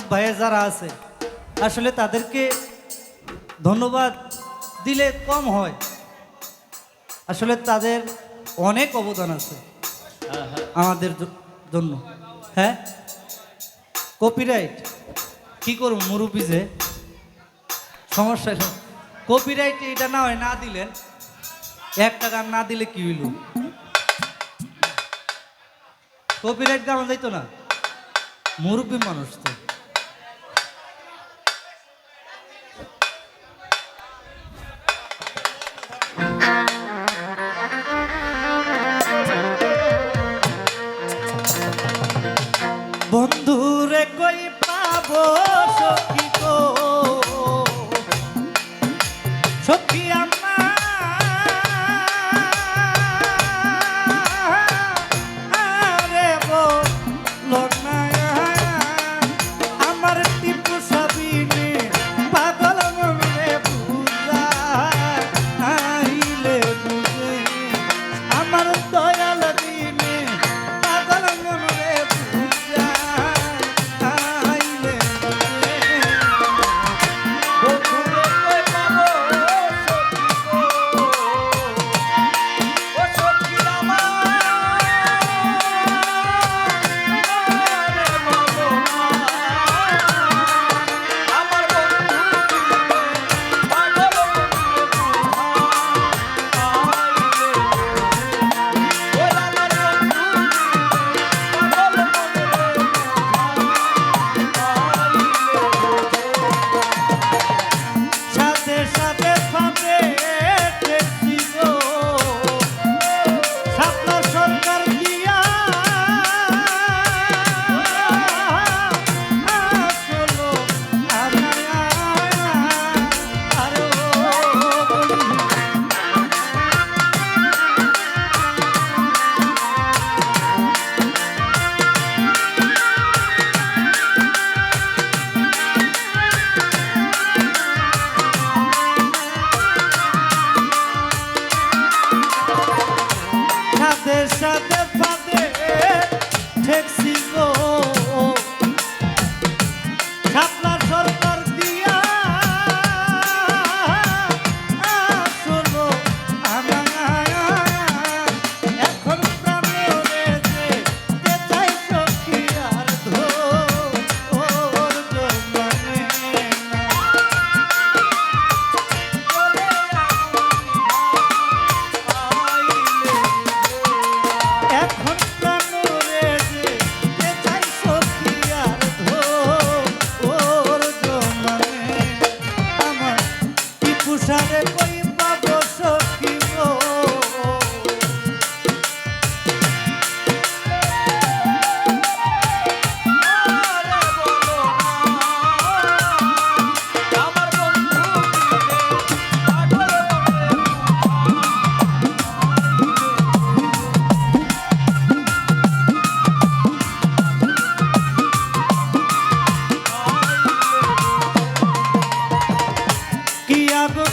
গায়ক ভাইয়ে যারা আছে, আসলে তাদেরকে ধন্যবাদ দিলে কম হয়। আসলে তাদের অনেক অবদান আছে আমাদের জন্য। হ্যাঁ? কপিরাইট কি করব মুরব্বী যে? সমস্যা কপিরাইট এটা না হয়, না দিলেন একটা গান না দিলে কি হইল? কপিরাইট গান যাইতো না। মুরব্বী মানুষ তো। Apple.